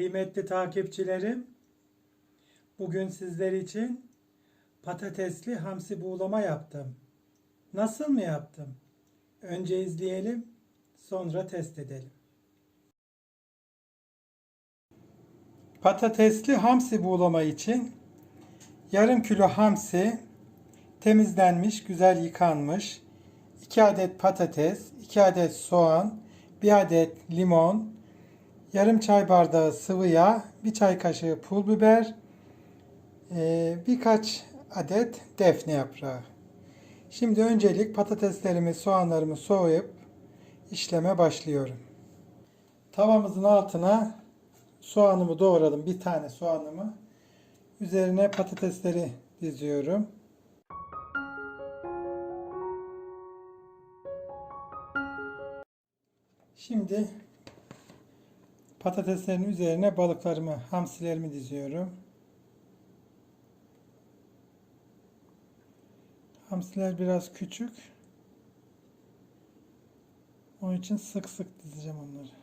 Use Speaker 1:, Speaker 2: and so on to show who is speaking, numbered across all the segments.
Speaker 1: Kıymetli takipçilerim, bugün sizler için patatesli hamsi buğulama yaptım. Nasıl mı yaptım? Önce izleyelim, sonra test edelim. Patatesli hamsi buğulama için yarım kilo hamsi temizlenmiş, güzel yıkanmış, 2 adet patates, 2 adet soğan, 1 adet limon, yarım çay bardağı sıvı yağ, 1 çay kaşığı pul biber, eee, birkaç adet defne yaprağı. Şimdi öncelik patateslerimi, soğanlarımı soğuyup işleme başlıyorum. Tavamızın altına soğanımı doğradım. Bir tane soğanımı. Üzerine patatesleri diziyorum. Şimdi patateslerin üzerine balıklarımı, hamsilerimi diziyorum. Hamsiler biraz küçük. Onun için sık sık dizeceğim onları.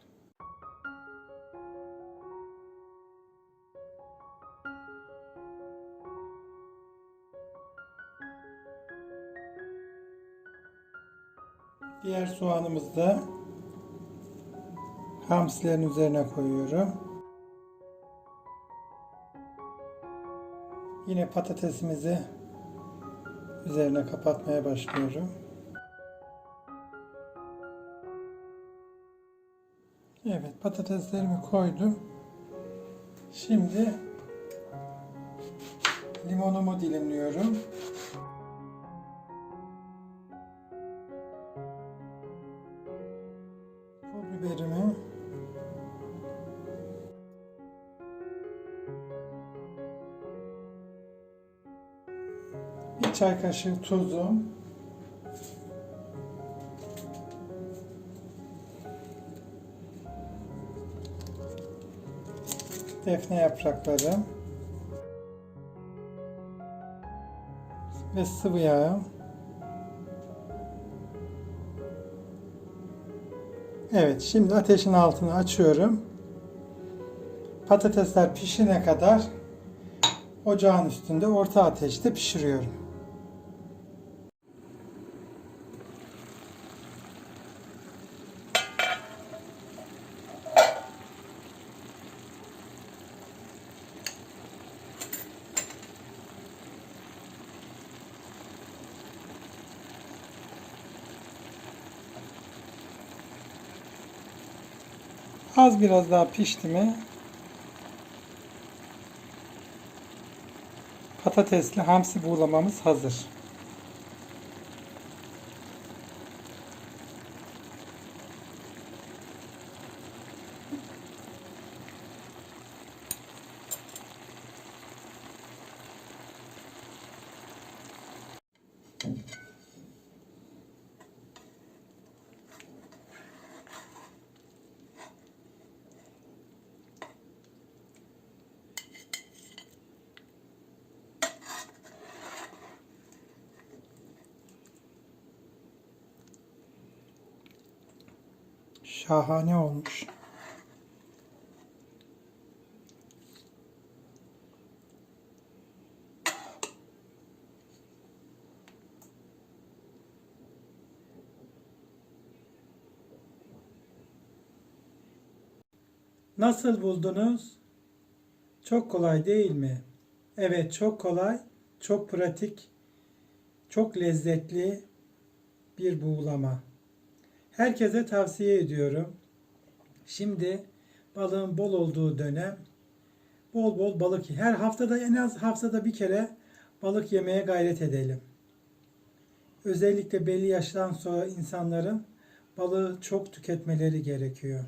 Speaker 1: Diğer soğanımızı da hamsilerin üzerine koyuyorum. Yine patatesimizi üzerine kapatmaya başlıyorum. Evet patateslerimi koydum. Şimdi limonumu dilimliyorum. Çay kaşığı tuzum defne yaprakları ve sıvı yağ. Evet, şimdi ateşin altını açıyorum. Patatesler pişene kadar ocağın üstünde orta ateşte pişiriyorum. Az biraz daha pişti mi patatesli hamsi buğulamamız hazır. Şahane olmuş. Nasıl buldunuz? Çok kolay değil mi? Evet, çok kolay, çok pratik, çok lezzetli bir buğulama. Herkese tavsiye ediyorum. Şimdi balığın bol olduğu dönem bol bol balık her haftada en az haftada bir kere balık yemeye gayret edelim. Özellikle belli yaştan sonra insanların balığı çok tüketmeleri gerekiyor.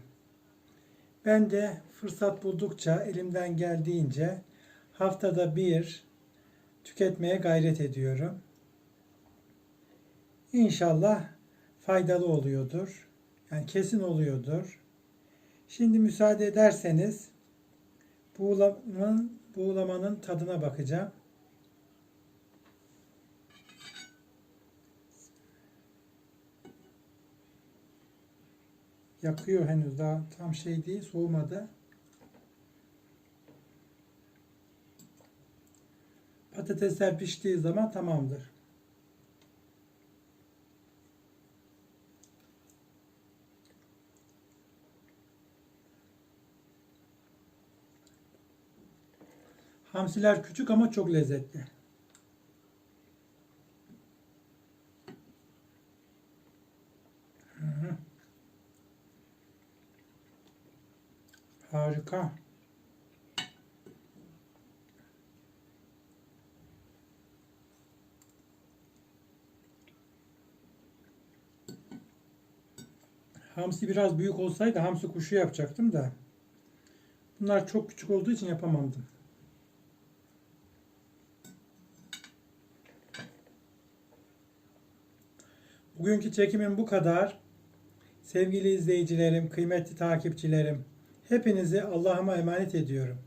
Speaker 1: Ben de fırsat buldukça elimden geldiğince haftada bir tüketmeye gayret ediyorum. İnşallah faydalı oluyordur. Yani kesin oluyordur. Şimdi müsaade ederseniz buğulamanın, buğulamanın tadına bakacağım. Yakıyor henüz daha tam şey değil soğumadı. Patatesler piştiği zaman tamamdır. Hamsiler küçük ama çok lezzetli. Harika. Hamsi biraz büyük olsaydı hamsi kuşu yapacaktım da. Bunlar çok küçük olduğu için yapamadım. Bugünkü çekimim bu kadar. Sevgili izleyicilerim, kıymetli takipçilerim, hepinizi Allah'ıma emanet ediyorum.